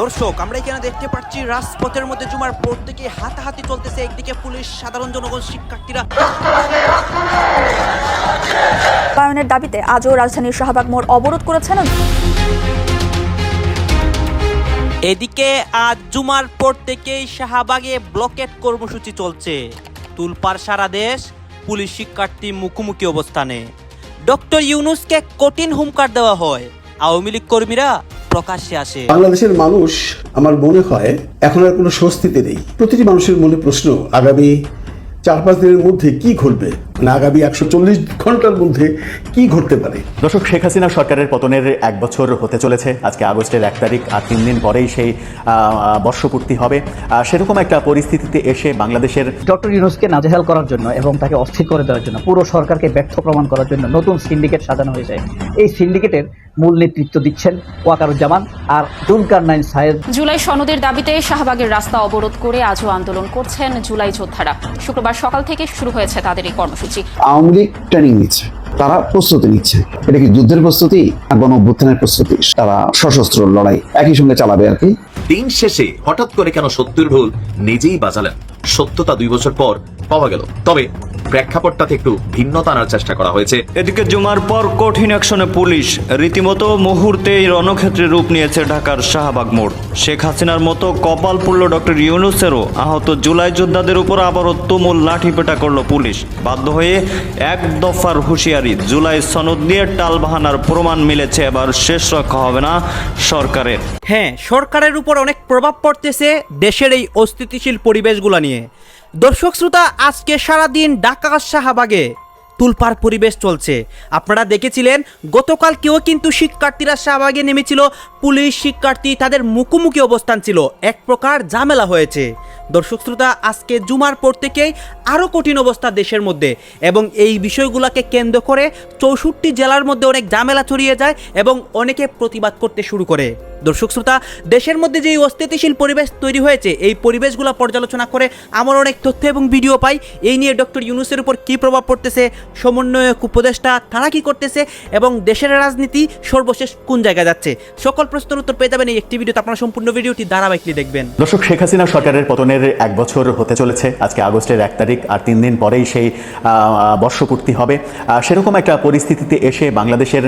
দর্শক আমরা এখানে দেখতে পাচ্ছি রাজপথের মধ্যে জুমার পর থেকে হাতাহাতি চলতেছে। একদিকে পুলিশ সাধারণ জনগণ শিক্ষার্থীরা। বায়নের দাবিতে আজও রাজধানীর শাহবাগ মোড় অবরোধ করেছেন এদিকে আজ জুমার পর থেকেই শাহবাগে ব্লকেট কর্মসূচি চলছে। তুলপার সারা দেশ পুলিশ শিক্ষার্থী মুখোমুখি অবস্থানে। ডক্টর ইউনুসকে কঠিন হুমকার দেওয়া হয়। আওয়ামী লীগ কর্মীরা প্রকাশ্যে আসে। বাংলাদেশের মানুষ, আমার মনে হয়, এখন আর কোনো স্বস্তিতে নেই। প্রতিটি মানুষের মনে প্রশ্ন, আগামী চার পাঁচ দিনের মধ্যে কি ঘটবে? মানে আগামী একশো চল্লিশ ঘণ্টার মধ্যে কি ঘটতে পারে? দর্শক শেখ হাসিনা সরকারের পতনের এক বছর হতে চলেছে। আজকে আগস্টের এক তারিখ আর তিন দিন পরেই সেই আহ, বর্ষপূর্তি হবে। সেরকম একটা পরিস্থিতিতে এসে বাংলাদেশের ডক্টর ইউনুসকে নাজেহাল করার জন্য এবং তাকে অস্থির করে দেওয়ার জন্য পুরো সরকারকে ব্যর্থ প্রমাণ করার জন্য নতুন সিন্ডিকেট সাজানো হয়েছে। এই সিন্ডিকেটের মূল নেতৃত্ব দিচ্ছেন ওয়াকারুজ্জামান আর জুলকার নাইন সাহেব। জুলাই সনদের দাবিতে শাহবাগের রাস্তা অবরোধ করে আজও আন্দোলন করছেন জুলাই যোদ্ধারা। শুক্রবার সকাল থেকে শুরু হয়েছে তাদের এই কর্মসূচি। আওয়ামী লীগ ট্রেনিং নিচ্ছে। তারা প্রস্তুতি নিচ্ছে। এটা কি যুদ্ধের প্রস্তুতি আর গণ অভ্যুত্থানের প্রস্তুতি? তারা সশস্ত্র লড়াই একই সঙ্গে চালাবে আর কি। দিন শেষে হঠাৎ করে কেন সত্যের ঢোল নিজেই বাজালেন? সত্যতা দুই বছর পর পাওয়া গেল। তবে প্রেক্ষাপটটাতে একটু ভিন্নতা আনার চেষ্টা করা হয়েছে। এদিকে জুমার পর কঠিন অ্যাকশনে পুলিশ রীতিমতো মুহূর্তেই রণক্ষেত্রে রূপ নিয়েছে ঢাকার শাহবাগ মোড়। শেখ হাসিনার মতো কপাল পুরল ডক্টর ইউনুসেরও আহত জুলাই যোদ্ধাদের উপর আবারও তুমুল লাঠিপেটা করল পুলিশ। বাধ্য হয়ে এক দফার হুঁশিয়ারি জুলাই সনদ নিয়ে টালবাহানার প্রমাণ মিলেছে এবার শেষ রক্ষা হবে না সরকারের। হ্যাঁ সরকারের উপর অনেক প্রভাব পড়তেছে দেশের এই অস্থিতিশীল পরিবেশগুলো নিয়ে। দর্শক শ্রোতা, আজকে সারাদিন ঢাকা শাহবাগে তুলপার পরিবেশ চলছে। আপনারা দেখেছিলেন গতকাল কেউ কিন্তু শিক্ষার্থীরা শাহবাগে নেমেছিল পুলিশ শিক্ষার্থী তাদের মুখোমুখি অবস্থান ছিল। এক প্রকার ঝামেলা হয়েছে। দর্শক শ্রোতা, আজকে জুমার পর থেকেই আরও কঠিন অবস্থা দেশের মধ্যে এবং এই বিষয়গুলোকে কেন্দ্র করে চৌষট্টি জেলার মধ্যে অনেক ঝামেলা ছড়িয়ে যায় এবং অনেকে প্রতিবাদ করতে শুরু করে। দর্শক শ্রোতা, দেশের মধ্যে যে অস্থিতিশীল পরিবেশ তৈরি হয়েছে, এই পরিবেশগুলো পর্যালোচনা করে আমার অনেক তথ্য এবং ভিডিও পাই। এই নিয়ে ডক্টর ইউনুসের উপর কী প্রভাব পড়তেছে, সমন্বয়ক, উপদেষ্টা, তারা কী করতেছে এবং দেশের রাজনীতি সর্বশেষ কোন জায়গায় যাচ্ছে? সকল প্রশ্নের উত্তর পেয়ে যাবেন এই একটি ভিডিওতে। আপনারা সম্পূর্ণ ভিডিওটি ধারাবাহিকলি দেখবেন। দর্শক, শেখ হাসিনা সরকারের পতনের এক বছর হতে চলেছে। আজকে আগস্টের এক তারিখ, আর তিন দিন পরেই সেই বর্ষপূর্তি হবে। সেরকম একটা পরিস্থিতিতে এসে বাংলাদেশের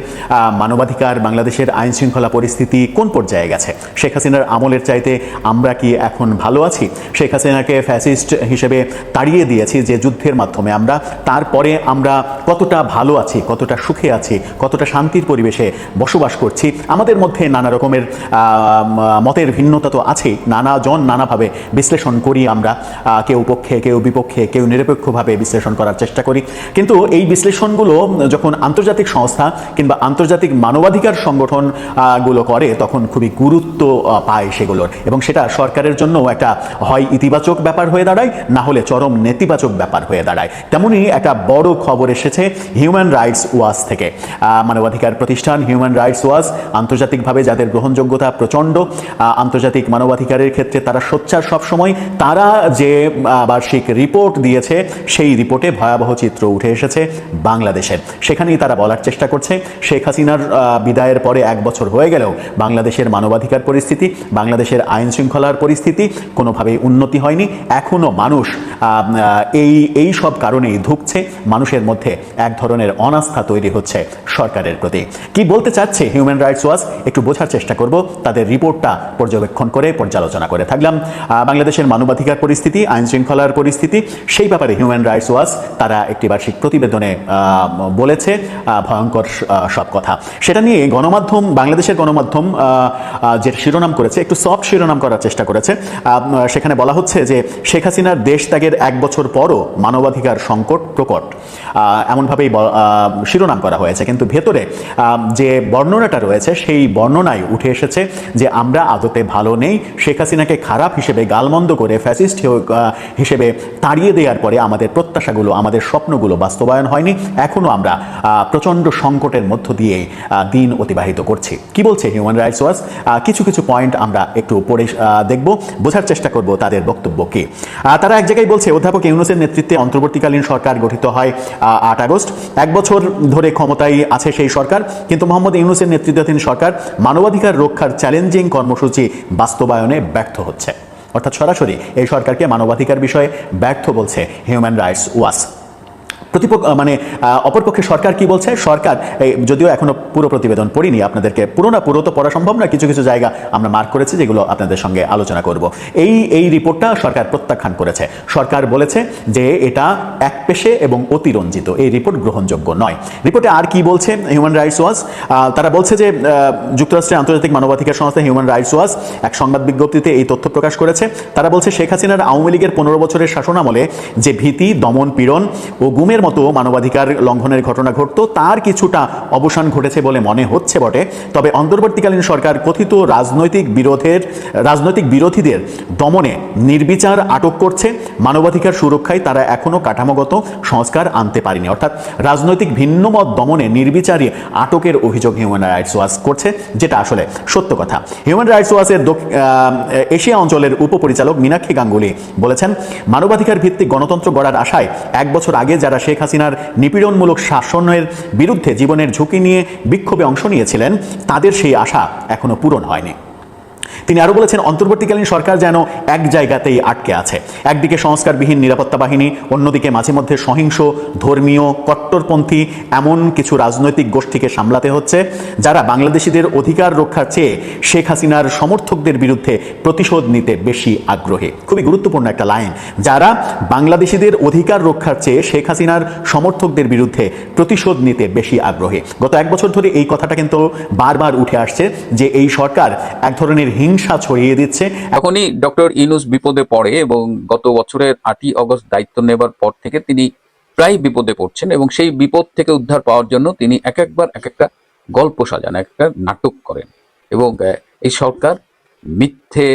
মানবাধিকার, বাংলাদেশের আইন শৃঙ্খলা পরিস্থিতি কোন পর্যায়ে গেছে? শেখ হাসিনার আমলের চাইতে আমরা কি এখন ভালো আছি? শেখ হাসিনাকে ফ্যাসিস্ট হিসেবে তাড়িয়ে দিয়েছি যে যুদ্ধের মাধ্যমে আমরা। তারপরে আমরা কতটা ভালো আছি, কতটা সুখে আছি, কতটা শান্তির পরিবেশে বসবাস করছি। আমাদের মধ্যে নানা রকমের মতের ভিন্নতা তো আছেই নানা জন নানাভাবে বিশ্লেষণ করি আমরা। কেউ পক্ষে, কেউ বিপক্ষে, কেউ নিরপেক্ষভাবে বিশ্লেষণ করার চেষ্টা করি। কিন্তু এই বিশ্লেষণগুলো যখন আন্তর্জাতিক সংস্থা কিংবা আন্তর্জাতিক মানবাধিকার সংগঠনগুলো করে, তখন খুবই গুরুত্ব পায় সেগুলোর। এবং সেটা সরকারের জন্য একটা হয় ইতিবাচক ব্যাপার হয়ে দাঁড়ায়, না হলে চরম নেতিবাচক ব্যাপার হয়ে দাঁড়ায়। তেমনই একটা বড় খবর এসেছে হিউম্যান রাইটস ওয়াচ থেকে। মানবাধিকার প্রতিষ্ঠান হিউম্যান রাইটস ওয়াচ আন্তর্জাতিকভাবে যাদের গ্রহণযোগ্যতা প্রচণ্ড আন্তর্জাতিক মানবাধিকারের ক্ষেত্রে তারা সোচ্চার সবসময়। তারা যে বার্ষিক রিপোর্ট দিয়েছে, সেই রিপোর্টে ভয়াবহ চিত্র উঠে এসেছে বাংলাদেশের। সেখানেই তারা বলার চেষ্টা করছে, শেখ হাসিনার বিদায়ের পরে এক বছর হয়ে গেলেও বাংলাদেশের মানবাধিকার পরিস্থিতি, বাংলাদেশের আইন শৃঙ্খলার পরিস্থিতি কোনোভাবেই উন্নতি হয়নি। এখনও মানুষ এই এই সব কারণেই ধুকছে, মানুষের মধ্যে এক ধরনের অনাস্থা তৈরি হচ্ছে সরকারের প্রতি। কি বলতে চাচ্ছে হিউম্যান রাইটস ওয়াচ একটু বোঝার চেষ্টা করব তাদের রিপোর্টটা পর্যবেক্ষণ করে পর্যালোচনা করে থাকলাম। বাংলাদেশের মানবাধিকার পরিস্থিতি আইন শৃঙ্খলার পরিস্থিতি, সেই ব্যাপারে হিউম্যান রাইটস ওয়াচ তারা একটি বার্ষিক প্রতিবেদনে বলেছে ভয়ঙ্কর সব কথা। সেটা নিয়ে গণমাধ্যম, বাংলাদেশের গণমাধ্যম যে শিরোনাম করেছে, একটু সফট শিরোনাম করার চেষ্টা করেছে। সেখানে বলা হচ্ছে যে শেখ হাসিনার দেশ ত্যাগের এক বছর পরও মানবাধিকার সংকট প্রকট। এমনভাবেই শিরোনাম করা হয়েছে। কিন্তু ভেতরে যে বর্ণনাটা রয়েছে, সেই বর্ণনায় উঠে এসেছে যে আমরা আদতে ভালো নেই। শেখ হাসিনাকে খারাপ হিসেবে গালমন্দ করে, ফ্যাসিস্ট হিসেবে তাড়িয়ে দেওয়ার পরে আমাদের প্রত্যাশাগুলো, আমাদের স্বপ্নগুলো বাস্তবায়ন হয়নি। এখনও আমরা প্রচণ্ড সংকটের মধ্য দিয়ে দিন অতিবাহিত করছি। কি বলছে হিউম্যান রাইটস ওয়াচ কিছু কিছু পয়েন্ট আমরা একটু পড়ে দেখব। বোঝার চেষ্টা করব তাদের বক্তব্য কি। তারা এক জায়গায় বলছে, অধ্যাপক ইউনুসের নেতৃত্বে অন্তর্বর্তীকালীন সরকার গঠিত হয় আট আগস্ট। এক বছর ধরে ক্ষমতায় আছে সেই সরকার, কিন্তু মোহাম্মদ ইউনুসের নেতৃত্বাধীন সরকার মানব মানবাধিকার রক্ষার চ্যালেঞ্জিং কর্মসূচি বাস্তবায়নে ব্যর্থ হচ্ছে। অর্থাৎ সরাসরি এই সরকারকে মানবাধিকার বিষয়ে ব্যর্থ বলছে হিউম্যান রাইটস ওয়াচ প্রতিপক্ষ মানে অপরপক্ষে সরকার কি বলছে? সরকার যদিও এখনও পুরো প্রতিবেদন পড়িনি, আপনাদেরকে পুরো না পুরো তো পড়া সম্ভব না, কিছু কিছু জায়গা আমরা মার্ক করেছি, যেগুলো আপনাদের সঙ্গে আলোচনা করব। এই এই রিপোর্টটা সরকার প্রত্যাখ্যান করেছে। সরকার বলেছে যে এটা এক পেশে এবং অতিরঞ্জিত, এই রিপোর্ট গ্রহণযোগ্য নয়। রিপোর্টে আর কি বলছে হিউম্যান রাইটস ওয়াচ তারা বলছে যে যুক্তরাষ্ট্রের আন্তর্জাতিক মানবাধিকার সংস্থা হিউম্যান রাইটস ওয়াচ এক সংবাদ বিজ্ঞপ্তিতে এই তথ্য প্রকাশ করেছে। তারা বলছে শেখ হাসিনার আওয়ামী লীগের পনেরো বছরের শাসনামলে যে ভীতি, দমন পীড়ন ও গুমের মতো মানবাধিকার লঙ্ঘনের ঘটনা ঘটতো, তার কিছুটা অবসান ঘটেছে বলে মনে হচ্ছে বটে। তবে অন্তর্বর্তীকালীন সরকার কথিত রাজনৈতিক বিরোধের, রাজনৈতিক বিরোধীদের দমনে নির্বিচার আটক করছে। মানবাধিকার সুরক্ষায় তারা এখনও কাঠামোগত সংস্কার আনতে পারেনি। অর্থাৎ রাজনৈতিক ভিন্নমত দমনে নির্বিচারে আটকের অভিযোগ হিউম্যান রাইটস ওয়াচ করছে, যেটা আসলে সত্য কথা। হিউম্যান রাইটস ওয়াচের এশিয়া অঞ্চলের উপপরিচালক মীনাক্ষী গাঙ্গুলি বলেছেন, মানবাধিকার ভিত্তিক গণতন্ত্র গড়ার আশায় এক বছর আগে যারা শেখ হাসিনার নিপীড়নমূলক শাসনের বিরুদ্ধে জীবনের ঝুঁকি নিয়ে বিক্ষোভে অংশ নিয়েছিলেন, তাদের সেই আশা এখনও পূরণ হয়নি। তিনি আরও বলেছেন, অন্তর্বর্তীকালীন সরকার যেন এক জায়গাতেই আটকে আছে। একদিকে সংস্কারবিহীন নিরাপত্তা বাহিনী, অন্যদিকে মাঝে মধ্যে সহিংস, ধর্মীয়, কট্টরপন্থী এমন কিছু রাজনৈতিক গোষ্ঠীকে সামলাতে হচ্ছে, যারা বাংলাদেশিদের অধিকার রক্ষার চেয়ে শেখ হাসিনার সমর্থকদের বিরুদ্ধে প্রতিশোধ নিতে বেশি আগ্রহী। খুবই গুরুত্বপূর্ণ একটা লাইন। যারা বাংলাদেশিদের অধিকার রক্ষার চেয়ে শেখ হাসিনার সমর্থকদের বিরুদ্ধে প্রতিশোধ নিতে বেশি আগ্রহী। গত এক বছর ধরে এই কথাটা কিন্তু বারবার উঠে আসছে যে এই সরকার এক ধরনের হিংসা ছড়িয়ে দিচ্ছে। এখনই ডক্টর ইনুস বিপদে পড়ে এবং গত বছরের আটই অগস্ট দায়িত্ব নেবার পর থেকে তিনি প্রায় বিপদে পড়ছেন এবং সেই বিপদ থেকে উদ্ধার পাওয়ার জন্য তিনি এক একবার, এক একটা গল্প সাজান, এক একটা নাটক করেন এবং এই সরকার মিথ্যে,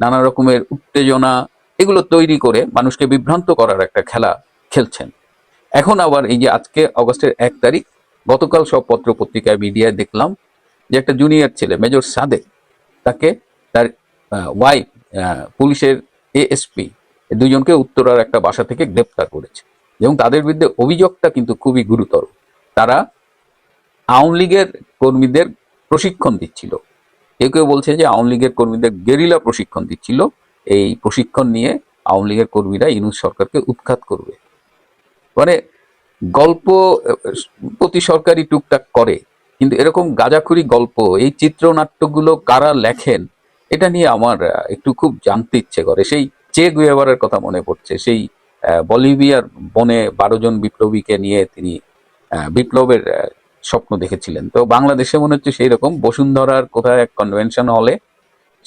নানা রকমের উত্তেজনা এগুলো তৈরি করে মানুষকে বিভ্রান্ত করার একটা খেলা খেলছেন। এখন আবার এই যে আজকে অগস্টের এক তারিখ, গতকাল সব পত্র পত্রিকায় মিডিয়ায় দেখলাম যে একটা জুনিয়র ছেলে, মেজর সাদেক তাকে তার ওয়াইফ পুলিশের এএসপি দুজনকে উত্তরার একটা বাসা থেকে গ্রেপ্তার করেছে। এবং তাদের বিরুদ্ধে অভিযোগটা কিন্তু খুবই গুরুতর। তারা আওয়ামী লীগের কর্মীদের প্রশিক্ষণ দিচ্ছিল। কেউ কেউ বলছে যে আওয়ামী লীগের কর্মীদের গেরিলা প্রশিক্ষণ দিচ্ছিল। এই প্রশিক্ষণ নিয়ে আওয়ামী লীগের কর্মীরা ইউনুস সরকারকে উৎখাত করবে। মানে গল্প প্রতি সরকারি টুকটাক করে। কিন্তু এরকম গাজাখুরি গল্প, এই চিত্রনাট্যগুলো কারা লেখেন, এটা নিয়ে আমার একটু খুব জানতে ইচ্ছে করে। সেই চে গুয়েভারের কথা মনে পড়ছে। সেই বলিভিয়ার বনে বারো জন বিপ্লবীকে নিয়ে তিনি বিপ্লবের স্বপ্ন দেখেছিলেন। তো বাংলাদেশে মনে হচ্ছে সেই রকম বসুন্ধরার কোথায় এক কনভেনশন হলে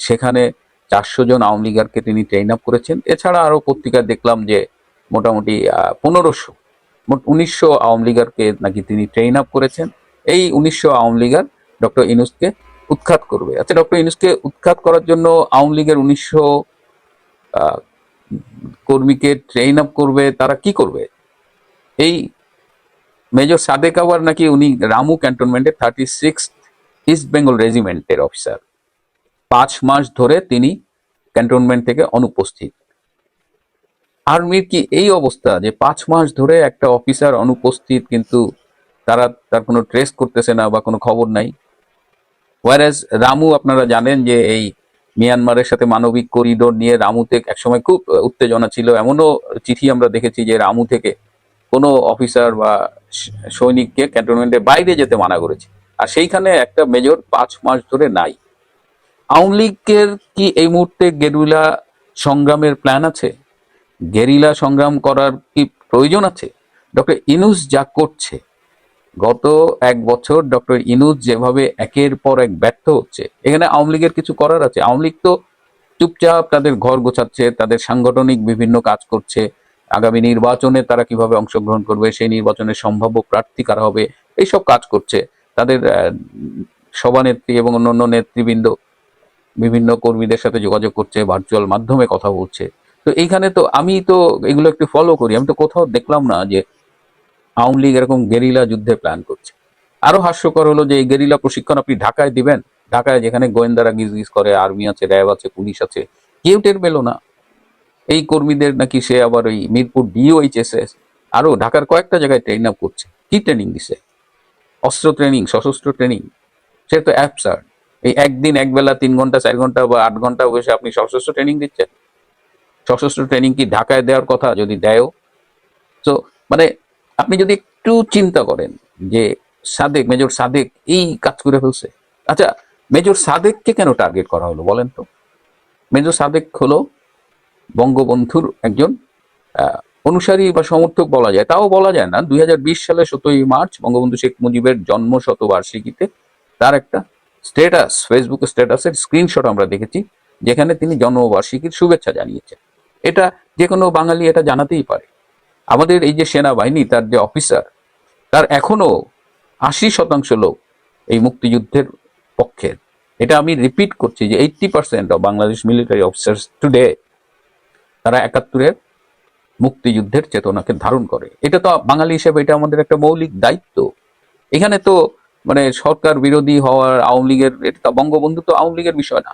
সেখানে চারশো জন আওয়ামী লীগারকে তিনি ট্রেন আপ করেছেন। এছাড়া আরও পত্রিকায় দেখলাম যে মোটামুটি পনেরোশো, মোট উনিশশো আওয়ামী লীগারকে নাকি তিনি ট্রেন আপ করেছেন। এই উনিশশো আওয়ামী লীগার ডক্টর ইনুসকে উৎখাত করবে। আচ্ছা ডক্টর ইনুসকে উৎখাত করার জন্য আওয়ামী লীগের উনিশশো কর্মীকে ট্রেন আপ করবে, তারা কি করবে? এই মেজর সাদেক আওয়ার নাকি উনি রামু ক্যান্টনমেন্টের থার্টি সিক্স ইস্ট বেঙ্গল রেজিমেন্টের অফিসার পাঁচ মাস ধরে তিনি ক্যান্টনমেন্ট থেকে অনুপস্থিত। আর্মির কি এই অবস্থা যে পাঁচ মাস ধরে একটা অফিসার অনুপস্থিত কিন্তু তারা তার কোনো ট্রেস করতেছে না বা কোনো খবর নাই। ওয়ারেজ রামু আপনারা জানেন যে এই মিয়ানমারের সাথে মানবিক করিডোর নিয়ে রামুতে একসময় খুব উত্তেজনা ছিল। এমনও চিঠি আমরা দেখেছি যে রামু থেকে কোনো অফিসার বা সৈনিককে ক্যান্টনমেন্টের বাইরে যেতে মানা করেছে। আর সেইখানে একটা মেজর পাঁচ মাস ধরে নাই। আওয়ামী লীগের কি এই মুহূর্তে গেরুলা সংগ্রামের প্ল্যান আছে? গেরিলা সংগ্রাম করার কি প্রয়োজন আছে? ডক্টর ইনুস যা করছে গত এক বছর ডক্টর ইনুস যেভাবে একের পর এক ব্যর্থ হচ্ছে, এখানে আওয়ামী লীগের কিছু করার আছে? আওয়ামী লীগ তো চুপচাপ তাদের ঘর গোছাচ্ছে, তাদের সাংগঠনিক বিভিন্ন কাজ করছে। আগামী নির্বাচনে তারা কীভাবে অংশগ্রহণ করবে, সেই নির্বাচনের সম্ভাব্য প্রার্থী কারা হবে, এইসব কাজ করছে। তাদের সভানেত্রী এবং অন্যান্য নেতৃবৃন্দ বিভিন্ন কর্মীদের সাথে যোগাযোগ করছে ভার্চুয়াল মাধ্যমে কথা বলছে। তো এইখানে তো আমি তো এগুলো একটু ফলো করি, আমি তো কোথাও দেখলাম না যে আওয়ামী লীগ এরকম গেরিলা যুদ্ধে প্ল্যান করছে। আরও হাস্যকর হলো যে এই গেরিলা প্রশিক্ষণ আপনি ঢাকায় দিবেন, ঢাকায় যেখানে গোয়েন্দারা গিজ গিজ করে, আর্মি আছে, র্যাব আছে, পুলিশ আছে, কেউ টের পেল না। এই কর্মীদের নাকি সে আবার ওই মিরপুর ডিওএইচএসএস আরও ঢাকার কয়েকটা জায়গায় ট্রেন আপ করছে। কি ট্রেনিং দিছে? অস্ত্র ট্রেনিং সশস্ত্র ট্রেনিং সে তো অ্যাপসার এই একদিন একবেলা তিন ঘণ্টা, চার ঘণ্টা বা আট ঘণ্টা বসে আপনি সশস্ত্র ট্রেনিং দিচ্ছেন। সশস্ত্র ট্রেনিং কি ঢাকায় দেওয়ার কথা যদি দেয়ও? তো মানে আপনি যদি একটু চিন্তা করেন যে সাদেক, মেজর সাদেক এই কাজ করে ফেলছে। আচ্ছা মেজর সাদেককে কেন টার্গেট করা হলো বলেন তো? মেজর সাদেক হলো বঙ্গবন্ধুর একজন অনুসারী বা সমর্থক বলা যায়। তাও বলা যায় না, দুই সালে সতেরোই মার্চ বঙ্গবন্ধু শেখ মুজিবের জন্ম শতবার্ষিকীতে তার একটা স্ট্যাটাস ফেসবুক স্ট্যাটাসের স্ক্রিনশট আমরা দেখেছি, যেখানে তিনি জন্মবার্ষিকীর শুভেচ্ছা জানিয়েছেন। এটা যে কোনো বাঙালি এটা জানাতেই পারে। আমাদের এই যে সেনাবাহিনী, তার যে অফিসার তার এখনও আশি শতাংশ লোক এই মুক্তিযুদ্ধের পক্ষের এটা আমি রিপিট করছি যে eighty percent of Bangladesh military officers today তারা একাত্তরের মুক্তিযুদ্ধের চেতনাকে ধারণ করে। এটা তো বাঙালি হিসেবে এটা আমাদের একটা মৌলিক দায়িত্ব। এখানে তো মানে সরকার বিরোধী হওয়ার, আওয়ামী লীগের, এটা তো বঙ্গবন্ধু তো আওয়ামী লীগের বিষয় না।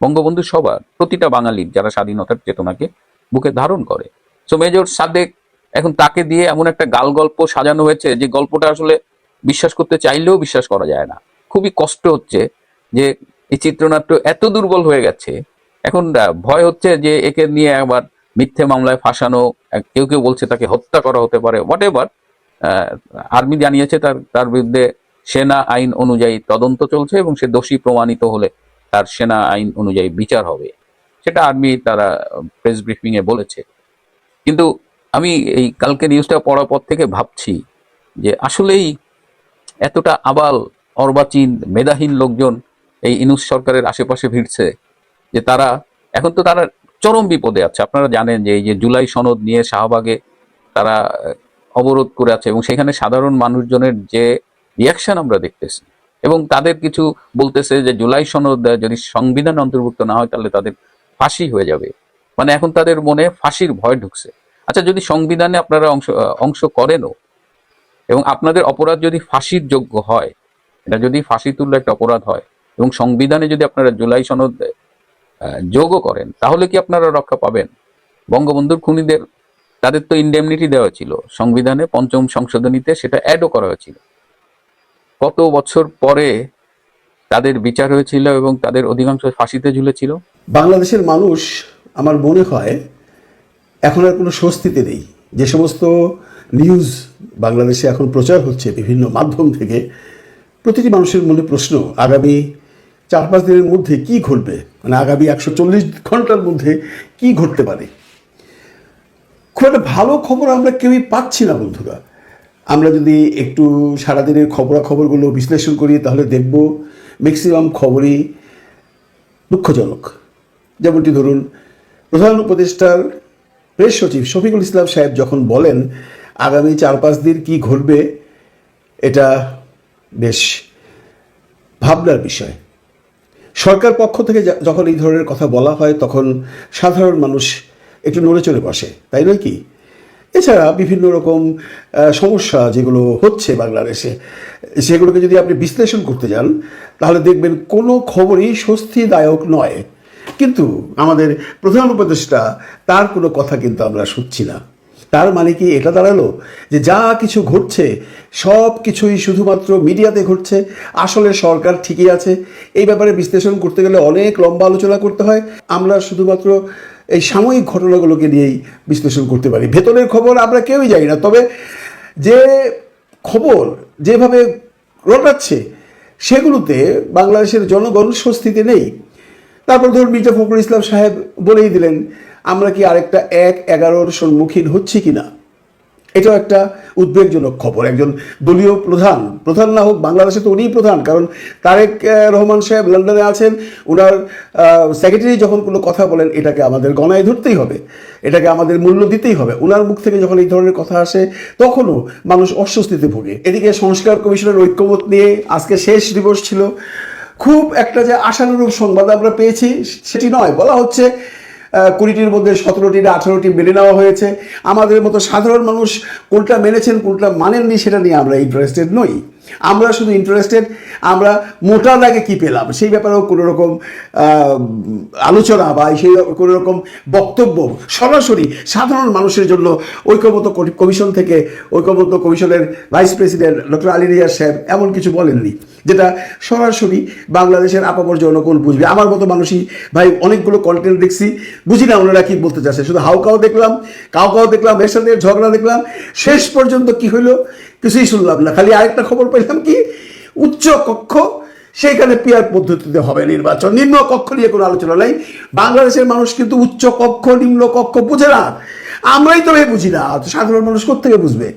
বঙ্গবন্ধু সবার প্রতিটা বাঙালির যারা স্বাধীনতার চেতনাকে বুকে ধারণ করে। সো মেজর সাদেক এখন তাকে দিয়ে এমন একটা গাল গল্প সাজানো হয়েছে যে গল্পটা আসলে বিশ্বাস করতে চাইলেও বিশ্বাস করা যায় না। খুবই কষ্ট হচ্ছে যে এই চিত্রনাট্য এত দুর্বল হয়ে গেছে। এখন ভয় হচ্ছে যে একে নিয়ে আবার মিথ্যে মামলায় ফাঁসানো কেউ কেউ বলছে তাকে হত্যা করা হতে পারে হোয়াট এভার আর্মি জানিয়েছে তার তার বিরুদ্ধে সেনা আইন অনুযায়ী তদন্ত চলছে এবং সে দোষী প্রমাণিত হলে তার সেনা আইন অনুযায়ী বিচার হবে। সেটা আর্মি তারা প্রেস ব্রিফিং এ বলেছে। কিন্তু আমি এই কালকে নিউজটা পড়ার পর থেকে ভাবছি যে আসলেই এতটা আবাল, অর্বাচীন, মেধাহীন লোকজন এই ইনুস সরকারের আশেপাশে ভিড়ছে যে তারা, এখন তো তারা চরম বিপদে আছে। আপনারা জানেন যে এই যে জুলাই সনদ নিয়ে শাহবাগে তারা অবরোধ করে আছে এবং সেখানে সাধারণ মানুষজনের যে রিয়াকশন আমরা দেখতেছি এবং তাদের কিছু বলতেছে যে জুলাই সনদ যদি সংবিধান অন্তর্ভুক্ত না হয় তাহলে তাদের ফাঁসি হয়ে যাবে। মানে এখন তাদের মনে ফাঁসির ভয় ঢুকছে। আচ্ছা যদি সংবিধানে আপনারা অংশ অংশ করেনও এবং আপনাদের অপরাধ যদি ফাঁসির যোগ্য হয়, এটা যদি ফাঁসি তুল্য একটা অপরাধ হয় এবং সংবিধানে যদি আপনারা জুলাই সনদ যোগও করেন, তাহলে কি আপনারা রক্ষা পাবেন? বঙ্গবন্ধুর খুনিদের, তাদের তো ইন্ডেমনিটি দেওয়া ছিল। সংবিধানে পঞ্চম সংশোধনীতে সেটা অ্যাডও করা হয়েছিল। কত বছর পরে তাদের বিচার হয়েছিল এবং তাদের অধিকাংশ ফাঁসিতে ঝুলেছিল? বাংলাদেশের মানুষ, আমার মনে হয় এখন আর কোনো স্বস্তিতে নেই। যে সমস্ত নিউজ বাংলাদেশে এখন প্রচার হচ্ছে বিভিন্ন মাধ্যম থেকে, প্রতিটি মানুষের মনে প্রশ্ন, আগামী চার পাঁচ দিনের মধ্যে কি ঘটবে? মানে আগামী একশো চল্লিশ ঘণ্টার মধ্যে কি ঘটতে পারে? খুব একটা ভালো খবর আমরা কেউই পাচ্ছি না, বন্ধুরা। আমরা যদি একটু সারাদিনের খবরাখবরগুলো বিশ্লেষণ করি, তাহলে দেখব ম্যাক্সিমাম খবরই দুঃখজনক। যেমনটি ধরুন, প্রধান উপদেষ্টার প্রেস সচিব শফিকুল ইসলাম সাহেব যখন বলেন, আগামী চার পাঁচ দিন কি ঘটবে? এটা বেশ ভাবনার বিষয়। সরকার পক্ষ থেকে যখন এই ধরনের কথা বলা হয়, তখন সাধারণ মানুষ একটু নড়ে চড়ে বসে, তাই নয় কি? এছাড়া বিভিন্ন রকম সমস্যা যেগুলো হচ্ছে বাংলাদেশে, সেগুলোকে যদি আপনি বিশ্লেষণ করতে যান, তাহলে দেখবেন কোনো খবরই স্বস্তিদায়ক নয়। কিন্তু আমাদের প্রধান উপদেষ্টা, তার কোনো কথা কিন্তু আমরা শুনছি না। তার মানে কি এটা দাঁড়াল? যে যা কিছু ঘটছে, সব কিছুই শুধুমাত্র মিডিয়াতে ঘটছে, আসলে সরকার ঠিকই আছে। এই ব্যাপারে বিশ্লেষণ করতে গেলে অনেক লম্বা আলোচনা করতে হয়। আমরা শুধুমাত্র এই সাময়িক ঘটনাগুলোকে নিয়েই বিশ্লেষণ করতে পারি। ভেতরের খবর আমরা কেউই জানি না, তবে যে খবর যেভাবে রটাচ্ছে সেগুলোতে বাংলাদেশের জনগণ স্বস্তিতে নেই। তারপর ধরুন মির্জা ফখরুল ইসলাম সাহেব বলেই দিলেন, আমরা কি আরেকটা এক এগারোর সম্মুখীন হচ্ছি কি না এটাও একটা উদ্বেগজনক খবর। একজন দলীয় প্রধান প্রধান না হোক, বাংলাদেশে তো উনিই প্রধান, কারণ তারেক রহমান সাহেব লন্ডনে আছেন ওনার সেক্রেটারি যখন কোনো কথা বলেন, এটাকে আমাদের গণায় ধরতেই হবে, এটাকে আমাদের মূল্য দিতেই হবে। ওনার মুখ থেকে যখন এই ধরনের কথা আসে, তখনও মানুষ অস্বস্তিতে ভোগে। এদিকে সংস্কার কমিশনের ঐক্যমত নিয়ে আজকে শেষ দিবস ছিল খুব একটা যে আশানুরূপ সংবাদ আমরা পেয়েছি, সেটি নয়। বলা হচ্ছে কুড়িটির মধ্যে সতেরোটি না আঠারোটি মেনে নেওয়া হয়েছে। আমাদের মতো সাধারণ মানুষ কোনটা মেনেছেন, কোনটা মানেননি, সেটা নিয়ে আমরা ইন্টারেস্টেড নই। আমরা শুধু ইন্টারেস্টেড আমরা মোটা দাগে কি পেলাম? সেই ব্যাপারেও কোনো রকম আলোচনা বা সেই কোনো রকম বক্তব্য সরাসরি সাধারণ মানুষের জন্য ঐক্যমত কমিশন থেকে ঐক্যমত কমিশনের vice president doctor Ali Riaz সাহেব এমন কিছু বলেননি, যেটা সরাসরি বাংলাদেশের আপামর জনগণ বুঝবে। আমার মতো মানুষই, ভাই, অনেকগুলো কন্টেন্ট দেখছি, বুঝি না ওনারা কি বলতে চাচ্ছে শুধু হাউ কাউ দেখলাম কাউ কাউ দেখলাম, এর সাথে ঝগড়া দেখলাম, শেষ পর্যন্ত কি হইল? কিছুই শুনলাম না। খালি আরেকটা খবর পেলাম কি, উচ্চ কক্ষ, সেইখানে পিয়ার পদ্ধতিতে হবে নির্বাচন। নিম্ন কক্ষ নিয়ে কোনো আলোচনা নাই। বাংলাদেশের মানুষ কিন্তু উচ্চ কক্ষ, নিম্ন কক্ষ বুঝে না। আমরাই তো ভাই বুঝি না। সাধারণ মানুষ কোথেকে বুঝবে?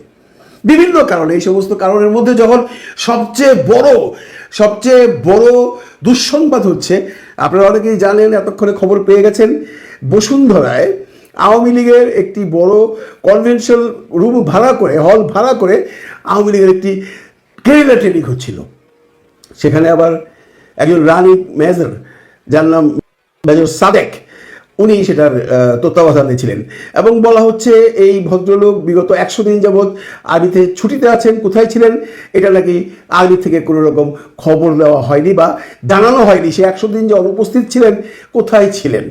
বিভিন্ন কারণে, এই সমস্ত কারণের মধ্যে যখন সবচেয়ে বড় সবচেয়ে বড় দুঃসংবাদ হচ্ছে, আপনারা অনেকেই জানেন, এতক্ষণে খবর পেয়ে গেছেন, বসুন্ধরায় আওয়ামী লীগের একটি বড় কনভেনশন রুম ভাড়া করে হল ভাড়া করে আওয়ামী লীগের একটি কেরিলা ট্রেনিং হচ্ছিল। সেখানে আবার একজন রানী মেজর, যার নাম মেজর সাদেক, উনি সেটার তত্ত্বাবধানে ছিলেন এবং বলা হচ্ছে এই ভদ্রলোক বিগত একশো দিন যাবৎ আর্মিতে ছুটিতে আছেন, কোথায় ছিলেন, এটা নাকি আর্মি থেকে কোনো রকম খবর দেওয়া হয়নি বা জানানো হয়নি। সে একশো দিন যে অনুপস্থিত ছিলেন, কোথায় ছিলেন?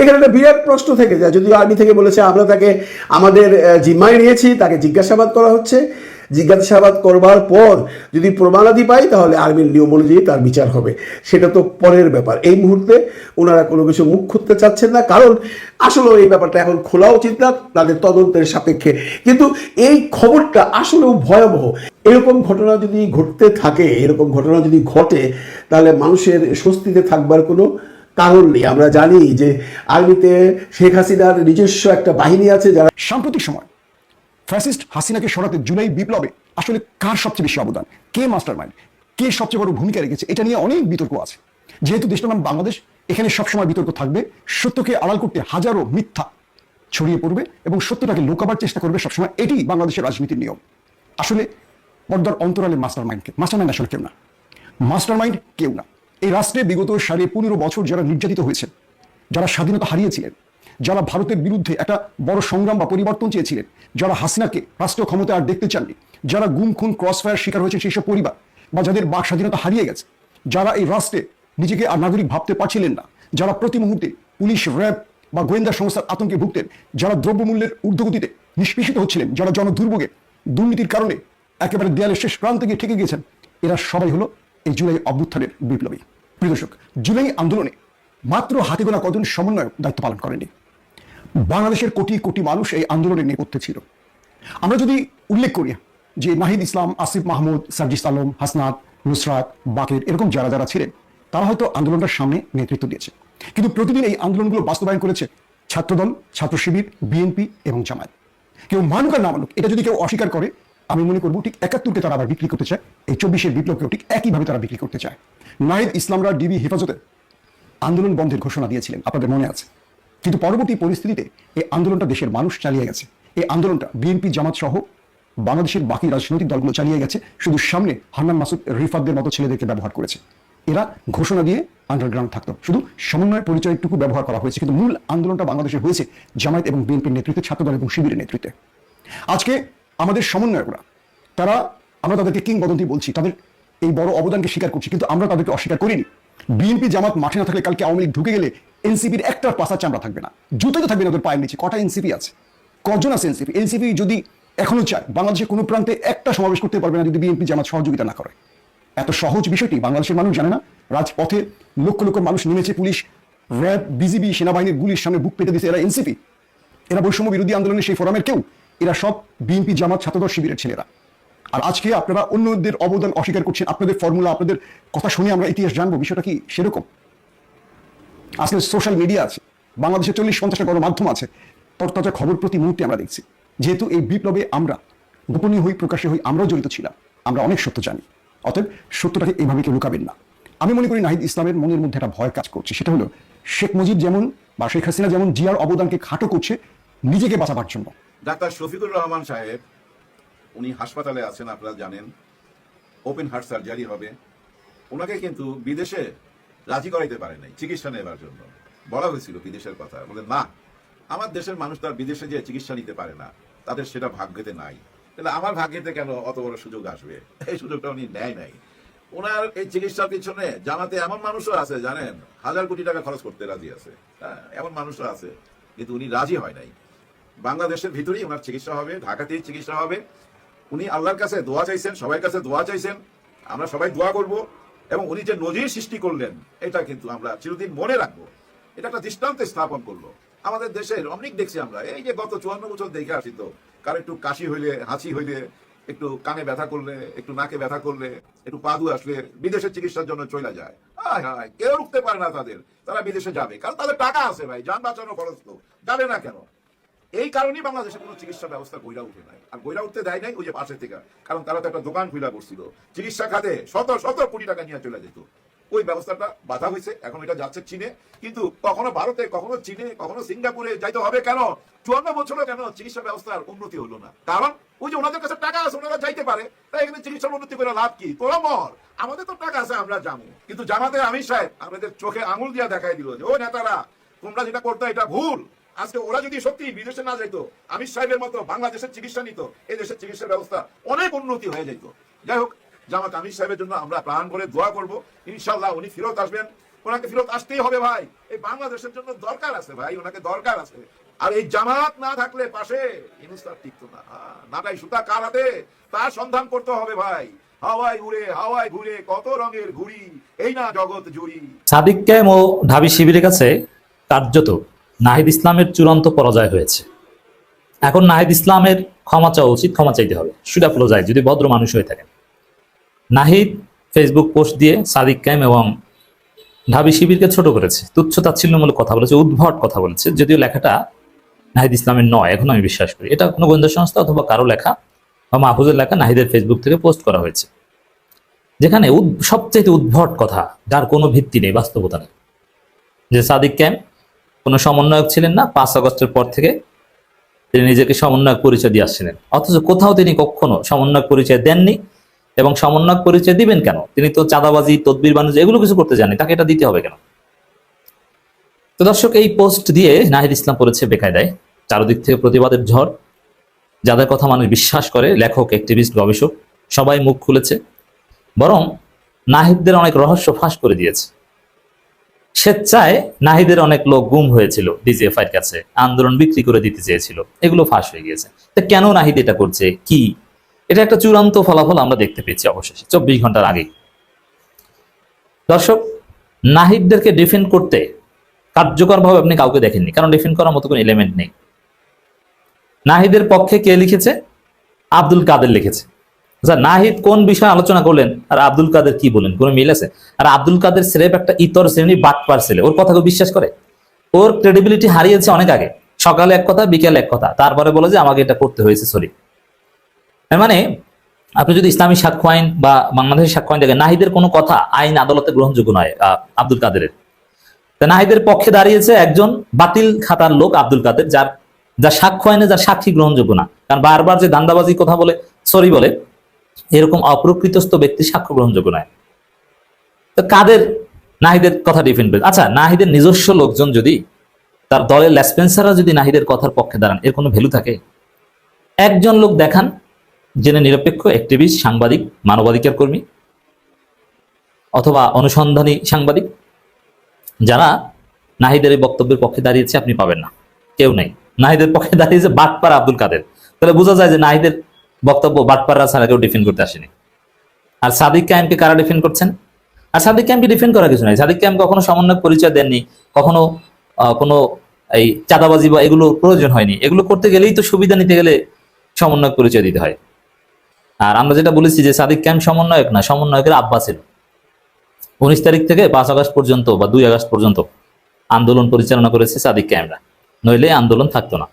এখানে একটা বিরাট প্রশ্ন থেকে যায়। যদিও আর্মি থেকে বলেছে, আমরা তাকে, আমাদের জিম্মায় নিয়েছি, তাকে জিজ্ঞাসাবাদ করা হচ্ছে। জিজ্ঞাসাবাদ করবার পর যদি প্রমাণাদি পাই, তাহলে আর্মির নিয়ম অনুযায়ী তার বিচার হবে। সেটা তো পরের ব্যাপার। এই মুহূর্তে ওনারা কোনো কিছু মুখ খুঁজতে চাচ্ছেন না, কারণ আসলে এই ব্যাপারটা এখন খোলা উচিত না, তাদের তদন্তের সাপেক্ষে। কিন্তু এই খবরটা আসলেও ভয়াবহ। এরকম ঘটনা যদি ঘটতে থাকে, এরকম ঘটনা যদি ঘটে, তাহলে মানুষের স্বস্তিতে থাকবার কোনো কারণ নেই। আমরা জানি যে আর্মিতে শেখ হাসিনার নিজস্ব একটা বাহিনী আছে যারা সাম্প্রতিক সময় ফ্যাসিস্ট হাসিনাকে সরাতে জুলাই বিপ্লবে আসলে কার সবচেয়ে বেশি অবদান? কে মাস্টার মাইন্ড কে সবচেয়ে বড় ভূমিকা রেখেছে? এটা নিয়ে অনেক বিতর্ক আছে। যেহেতু দেশটার নাম বাংলাদেশ, এখানে সবসময় বিতর্ক থাকবে। সত্যকে আড়াল করতে হাজারো মিথ্যা ছড়িয়ে পড়বে এবং সত্যটাকে লুকাবার চেষ্টা করবে সবসময়। এটি বাংলাদেশের রাজনীতির নিয়ম। আসলে পর্দার অন্তরালে মাস্টার মাইন্ডকে মাস্টার মাইন্ড আসলে কেউ না। মাস্টার মাইন্ড কেউ না। এই রাষ্ট্রে বিগত সাড়ে পনেরো বছর যারা নির্যাতিত হয়েছে যারা স্বাধীনতা হারিয়েছিলেন, যারা ভারতের বিরুদ্ধে একটা বড় সংগ্রাম বা পরিবর্তন চেয়েছিলেন, যারা হাসিনাকে রাষ্ট্র ক্ষমতায় আর দেখতে চাননি, যারা গুম, খুন ক্রস ফায়ার শিকার হয়েছে সেই সব পরিবার বা যাদের বাক স্বাধীনতা হারিয়ে গেছে, যারা এই রাষ্ট্রে নিজেকে আর নাগরিক ভাবতে পারছিলেন না, যারা প্রতি মুহূর্তে পুলিশ, র্যাব বা গোয়েন্দা সংস্থার আতঙ্কে ভুগতেন, যারা দ্রব্যমূল্যের ঊর্ধ্বগতিতে নিষ্পেষিত হচ্ছিলেন, যারা জনদুর্ভোগে দুর্নীতির কারণে একেবারে দেয়ালের শেষ প্রান্তে গিয়ে ঠেকে গিয়েছেন, এরা সবাই হলো এই জুলাই অভ্যুত্থানের বিপ্লবী। প্রিয় দর্শক, জুলাই আন্দোলনে মাত্র হাতে গোনা কজন সমন্বয়ক দায়িত্ব পালন করেনি বাংলাদেশের কোটি কোটি মানুষ এই আন্দোলনের নেপথ্যে ছিল। আমরা যদি উল্লেখ করি যে নাহিদ ইসলাম, আসিফ মাহমুদ, সার্জিস আলম, হাসনাত, নুসরাত, বাকের এরকম যারা যারা ছিলেন, তারা হয়তো আন্দোলনটার সামনে নেতৃত্ব দিয়েছে। কিন্তু প্রতিদিন এই আন্দোলনগুলো বাস্তবায়ন করেছে ছাত্রদল ছাত্র শিবির বিএনপি এবং জামায়াত। কেউ মানুক আর না মানুক, এটা যদি কেউ অস্বীকার করে আমি মনে করব ঠিক একাত্তরকে তারা আবার বিক্রি করতে চায়, এই চব্বিশের বিপ্লবকেও ঠিক একইভাবে তারা বিক্রি করতে চায়। নাহিদ ইসলামরা ডিবি হেফাজতে আন্দোলন বন্ধের ঘোষণা দিয়েছিলেন, আপনাদের মনে আছে? কিন্তু পরবর্তী পরিস্থিতিতে এই আন্দোলনটা দেশের মানুষ চালিয়ে গেছে। এই আন্দোলনটা বিএনপি, জামাত সহ বাংলাদেশের বাকি রাজনৈতিক দলগুলো চালিয়ে গেছে, শুধু সামনে হান্নান মাসুদ রিফাতদের মতো ছেলেদেরকে ব্যবহার করেছে। এরা ঘোষণা দিয়ে আন্ডারগ্রাউন্ড থাকতো। শুধু সমন্বয়ের পরিচয়টুকু ব্যবহার করা হয়েছে, কিন্তু মূল আন্দোলনটা বাংলাদেশে হয়েছে জামায়াত এবং বিএনপির নেতৃত্বে, ছাত্রদল এবং শিবিরের নেতৃত্বে। আজকে আমাদের সমন্বয়করা, তারা, আমরা তাদেরকে কিংবদন্তি বলছি, তাদের এই বড় অবদানকে স্বীকার করছি, কিন্তু আমরা তাদেরকে অস্বীকার করিনি। বিএনপি জামাত মাঠে না থাকলে কালকে আওয়ামী লীগ ঢুকে গেলে এনসিপির একটা পাশা চামড়া থাকবে না। জুতোতে থাকবে না ওদের পায়ের নিচে, কটা এনসিপি আছে? কজন আছে এনসিপি? এনসিপি যদি এখনও চায়, বাংলাদেশের কোনো প্রান্তে একটা সমাবেশ করতে পারবে না যদি বিএনপি জামাত সহযোগিতা না করে। এত সহজ বিষয়টি বাংলাদেশের মানুষ জানে না। রাজপথে লক্ষ লক্ষ মানুষ নেমেছে, পুলিশ, র্যাব, বিজিবি, সেনাবাহিনীর গুলির সামনে বুক পেতে দিয়েছে। এরা এনসিপি। এরা বৈষম্য বিরোধী আন্দোলনের সেই ফোরামের কেউ এরা সব বিএনপি জামাত ছাত্রদল শিবিরের ছেলেরা। আর আজকে আপনারা অন্যদের অবদান অস্বীকার করছেন, আপনাদের ফর্মুলা আপনাদের কথা শুনে আমরা ইতিহাস জানব, বিষয়টা কি সেরকম? আসলে সোশ্যাল মিডিয়া আছে, বাংলাদেশে চল্লিশ পঞ্চাশটা গণমাধ্যম আছে, তরতাজা খবর প্রতি মুহূর্তে আমরা দেখছি। যেহেতু এই বিপ্লবে আমরা, গোপনীয় হই প্রকাশে হই, আমরাও জড়িত ছিলাম, আমরা অনেক সত্য জানি, অতএব সত্যটাকে এইভাবে কেউ লুকাবেন না। আমি মনে করি নাহিদ ইসলামের মনের মধ্যে একটা ভয় কাজ করছে, সেটা হলো শেখ মুজিব যেমন বা শেখ হাসিনা যেমন জিয়ার অবদানকে খাটো করছে, নিজেকে বাঁচাবার জন্য। ডাক্তার শফিকুর রহমান সাহেব, উনি হাসপাতালে আছেন, আপনারা জানেন। ওপেন হার্ট সার্জারি হবে। ওনাকে কিন্তু বিদেশে রাজি করাইতে পারে নাই, চিকিৎসা নেবার জন্য। বলা হয়েছিল বিদেশের কথা। বলে, না, আমার দেশের মানুষ তার বিদেশে যে চিকিৎসা নিতে পারে না। তাদের সেটা ভাগ্যেতে নাই। তাহলে আমার ভাগ্যেতে কেন অত বড় সুযোগ আসবে? এই সুযোগটা উনি নেয় নাই। ওনার এই চিকিৎসার পিছনে জানাতে এমন মানুষও আছে, জানেন? হাজার কোটি টাকা খরচ করতে রাজি আছে। হ্যাঁ এমন মানুষও আছে। কিন্তু উনি রাজি হয় নাই। বাংলাদেশের ভিতরেই ওনার চিকিৎসা হবে, ঢাকাতেই চিকিৎসা হবে। উনি আল্লাহর কাছে দোয়া চাইছেন, সবাই কাছে দোয়া চাইছেন। আমরা সবাই দোয়া করব এবং উনি যে নজির সৃষ্টি করলেন, এটা কিন্তু আমরা চিরদিন মনে রাখব। এটা একটা দৃষ্টান্তে স্থাপন করল আমাদের দেশের অনেক দেখছি আমরা, এই যে গত চুয়ান্ন বছর দেখে আসি তো, কার একটু কাশি হইলে, হাঁচি হইলে, একটু কানে ব্যথা করলে, একটু নাকে ব্যথা করলে, একটু পাদু আসলে বিদেশে চিকিৎসার জন্য চলে যায়। কেউ রুখতে পারে না তাদের, তারা বিদেশে যাবে, কারণ তাদের টাকা আছে ভাই, যান বাঁচানো খরচ তো, যাবে না কেন? এই কারণেই বাংলাদেশে কোনো চিকিৎসা ব্যবস্থা গইরা উঠে নাই। আর গইরা উঠতে দেয় নাই ওই যে পাশে থেকে, কারণ তারা তো একটা দোকান খুলে বসছিল চিকিৎসা খাতে শত শত কোটি টাকা নিয়ে চলে যেত। ওই ব্যবস্থাটা বাধা হয়েছে এখন এটা যাচ্ছে চীনে। কিন্তু কখনো ভারতে, কখনো চীনে, কখনো সিঙ্গাপুরে যাইতে হবে কেন? চুয়ান্ন বছরও কেন চিকিৎসা ব্যবস্থার উন্নতি হলো না? কারণ ওই যে ওনাদের কাছে টাকা আছে, ওনারা যাইতে পারে। তাই এখানে চিকিৎসার উন্নতি করে লাভ কি? তোরা মর। আমাদের তো টাকা আছে, আমরা যাব কিন্তু জামাতে আমি সাহেব আমাদের চোখে আঙুল দিয়া দেখাই দিল যে, ও নেতারা, তোমরা যেটা করতে এটা ভুল। আজকে ওরা যদি সত্যি বিদেশে না যাইতো, আমির সাহেবের মতো বাংলাদেশের চিকিৎসা নিত এই দেশের চিকিৎসা ব্যবস্থা অনেক উন্নতি হয়ে যেত যাই হোক, জামাত আমির সাহেবের জন্য আমরা প্রাণ করে দোয়া করব। ইনশাল্লাহ উনি ফেরত আসবেন। ওনাকে ফেরত আসতেই হবে ভাই। এই বাংলাদেশের জন্য দরকার আছে ভাই, ওনাকে দরকার আছে। আর এই জামাত না থাকলে পাশে নাটাই সুতা কার হাতে? তার সন্ধান করতে হবে ভাই। হাওয়ায় উড়ে, হাওয়ায় ঘুরে, কত রঙের ঘুড়ি। এই না জগৎ জুড়ি। সাদিক ক্যাম ও ঢাবি শিবিরের কাছে কার্যত নাহিদ ইসলামের চূড়ান্ত পরাজয় হয়েছে। এখন নাহিদ ইসলামের ক্ষমা চাওয়া উচিত, ক্ষমা চাইতে হবে। ফলো যায় যদি ভদ্র মানুষ হয়ে থাকেন। নাহিদ ফেসবুক পোস্ট দিয়ে সাদিক ক্যাম এবং ঢাবি শিবিরকে ছোট করেছে, তুচ্ছ তাচ্ছিল্যমূলক কথা বলেছে, উদ্ভট কথা বলেছে। যদিও লেখাটা নাহিদ ইসলামের নয়, এখন আমি বিশ্বাস করি। এটা কোনো গোয়েন্দা সংস্থা অথবা কারও লেখা বা মাহফুজের লেখা নাহিদের ফেসবুক থেকে পোস্ট করা হয়েছে। যেখানে সবচেয়ে উদ্ভট কথা, যার কোনো ভিত্তি নেই, বাস্তবতা নেই। যে সাদিক ক্যাম্প কোনো সমন্বয়ক ছিলেন না, পাঁচ আগস্টের পর থেকে তিনি নিজেকে সমন্বয়ক পরিচয় দিয়ে আসছিলেন। অথচ কোথাও তিনি কখনো সমন্বয়ক পরিচয় দেননি এবং সমন্বয়ক পরিচয় দিবেন কেন? তিনি তো চাঁদাবাজি, তদবির, বাণিজ্য এগুলো কিছু করতে জানেন তাকে এটা দিতে হবে কেন? তো দর্শক, এই পোস্ট দিয়ে নাহিদ ইসলাম পড়েছে বেকায়দায়। চারদিক থেকে প্রতিবাদের ঝড়, যাদের কথা মানুষ বিশ্বাস করে, লেখক অ্যাক্টিভিস্ট গবেষক, সবাই মুখ খুলেছে। বরং নাহিদদের অনেক রহস্য ফাঁস করে দিয়েছে। স্বেচ্ছায় নাহিদের অনেক লোক গুম হয়েছিল ডিজিএফআই এর কাছে, আন্দোলন বিক্রি করে দিতে চেয়েছিল। এগুলো ফাঁস হয়ে গিয়েছে। তো কেন নাহিদ এটা করছে? কি? এটা একটা চূড়ান্ত ফলাফল আমরা দেখতে পেয়েছি অবশেষে, চব্বিশ ঘণ্টার আগে দর্শক, নাহিদদেরকে ডিফেন্ড করতে কার্যকরভাবে আপনি কাউকে দেখেননি, কারণ ডিফেন্ড করার মতো কোনো এলিমেন্ট নেই। নাহিদের পক্ষে কে লিখেছে? আব্দুল কাদের লিখেছে। আচ্ছা নাহিদ কোন বিষয়ে আলোচনা করলেন? আর আব্দুল কাদের কি বলেন কোনো মিল আছে? আর আব্দুল কাদের স্রেফ একটা ইতর শ্রেণি বাটপার ছেলে, ওর কথা কেউ বিশ্বাস করে? ওর ক্রেডিবিলিটি হারিয়েছে অনেক আগে। সকালে এক কথা, বিকেলে এক কথা। তারপরে বলে যে, আমাকে এটা করতে হয়েছে সরি মানে আপনি যদি ইসলামী সাক্ষ্য আইন বা বাংলাদেশের সাক্ষ্য আইন দেখেন, নাহিদের কোনো কথা আইন আদালতে গ্রহণযোগ্য নয় আব্দুল কাদেরের। তা নাহিদের পক্ষে দাঁড়িয়েছে একজন বাতিল খাতার লোক আব্দুল কাদের, যার যার সাক্ষ্য আইনে যার সাক্ষী গ্রহণযোগ্য না। কারণ বারবার যে দান্দাবাজি কথা বলে সরি বলে এরকম অপ্রকৃতস্থ ব্যক্তি সাক্ষ্য গ্রহণযোগ্য নয়। তো কাদের নাহিদের কথা ডিফেন্ড করে আচ্ছা নাহিদের নিজস্ব লোকজন যদি, তার দলের লেসপেন্সাররা যদি নাহিদের কথার পক্ষে দাঁড়ান, এর কোনো ভ্যালু থাকে? একজন লোক দেখান জেনে নিরপেক্ষ অ্যাক্টিভিস্ট সাংবাদিক, মানবাধিকার কর্মী, অথবা অনুসন্ধানী সাংবাদিক, যারা নাহিদের এই বক্তব্যের পক্ষে দাঁড়িয়েছে, আপনি পাবেন না। কেউ নেই। নাহিদের পক্ষে দাঁড়িয়েছে বাটপার আব্দুল কাদের। তাহলে বোঝা যায় যে নাহিদের বক্তব্য বাটপাররা ছাড়া কেউ ডিফেন্ড করতে আসেনি। আর সাদিক ক্যাম্পকে কারা ডিফেন্ড করছেন? আর সাদিক ক্যাম্পকে ডিফেন্ড করার কিছু নাই। সাদিক ক্যাম্প কখনো সমন্বয় পরিচয় দেননি, কখনো কোনো এই চাঁদাবাজি বা এগুলো প্রয়োজন হয়নি। এগুলো করতে গেলেই তো সুবিধা নিতে গেলে সমন্বয়ক পরিচয় দিতে হয়। আর আমরা যেটা বলেছি যে সাদিক ক্যাম্প সমন্বয়ক না, সমন্বয়কের আব্বা ছিল। উনিশ তারিখ থেকে পাঁচ আগস্ট পর্যন্ত বা দুই আগস্ট পর্যন্ত আন্দোলন পরিচালনা করেছে সাদিক ক্যামরা। নইলে আন্দোলন থাকতো না।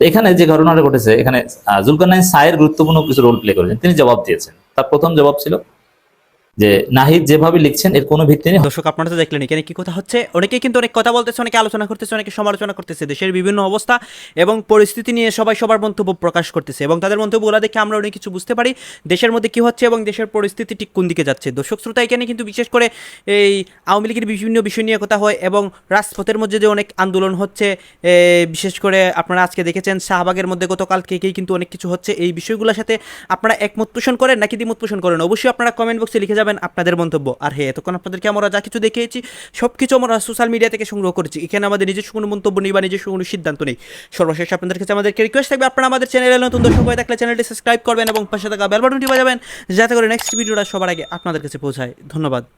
এখানে যে ঘটনাটা ঘটেছে, এখানে জুলকার জুলকারনাইন সায়ের গুরুত্বপূর্ণ কিছু রোল প্লে করেছেন। তিনি জবাব দিয়েছেন। তার প্রথম জবাব ছিল যে নাহিদ যেভাবে লিখছেন, এর কোনো ভিত্তি নেই। দর্শক, আপনারা তো দেখলেন এখানে কি কথা হচ্ছে। অনেকেই কিন্তু অনেক কথা বলতেছে, অনেকে আলোচনা করতেছে, অনেকে সমালোচনা করতেছে। দেশের বিভিন্ন অবস্থা এবং পরিস্থিতি নিয়ে সবাই সবার মন্তব্য প্রকাশ করতেছে এবং তাদের মন্তব্যগুলো দেখে আমরা অনেক কিছু বুঝতে পারি। দেশের মধ্যে কি হচ্ছে এবং দেশের পরিস্থিতি ঠিক কোন দিকে যাচ্ছে? দর্শক, শ্রোতা, এখানে কিন্তু বিশেষ করে এই আওয়ামী লীগের বিভিন্ন বিষয় নিয়ে কথা হয় এবং রাজপথের মধ্যে যে অনেক আন্দোলন হচ্ছে বিশেষ করে আপনারা আজকে দেখেছেন শাহবাগের মধ্যে গতকাল থেকেই কিন্তু অনেক কিছু হচ্ছে। এই বিষয়গুলোর সাথে আপনারা একমত পোষণ করেন নাকি দ্বিমত পোষণ করেন? অবশ্যই আপনারা কমেন্ট বক্সে লিখে যাবেন। যাবেন আপনাদের মন্তব্য। আর হ্যাঁ এতক্ষণ আপনাদেরকে আমরা যা কিছু দেখিয়েছি সব কিছু আমরা সোশ্যাল মিডিয়া থেকে সংগ্রহ করেছি। এখানে আমাদের নিজস্ব কোনো মন্তব্য নেই বা নিজস্ব কোনো সিদ্ধান্ত নেই। সর্বশেষ আপনাদের কাছে আমাদেরকে রিকোয়েস্ট থাকবে, আপনারা আমাদের চ্যানেলে নতুন দর্শক হয়ে থাকলে চ্যানেলটি সাবস্ক্রাইব করবেন এবং পাশে থাকা বেল বাটনটি বাজাবেন, যাতে করে নেক্সট ভিডিওটা সবার আগে আপনাদের কাছে পৌঁছায়। ধন্যবাদ।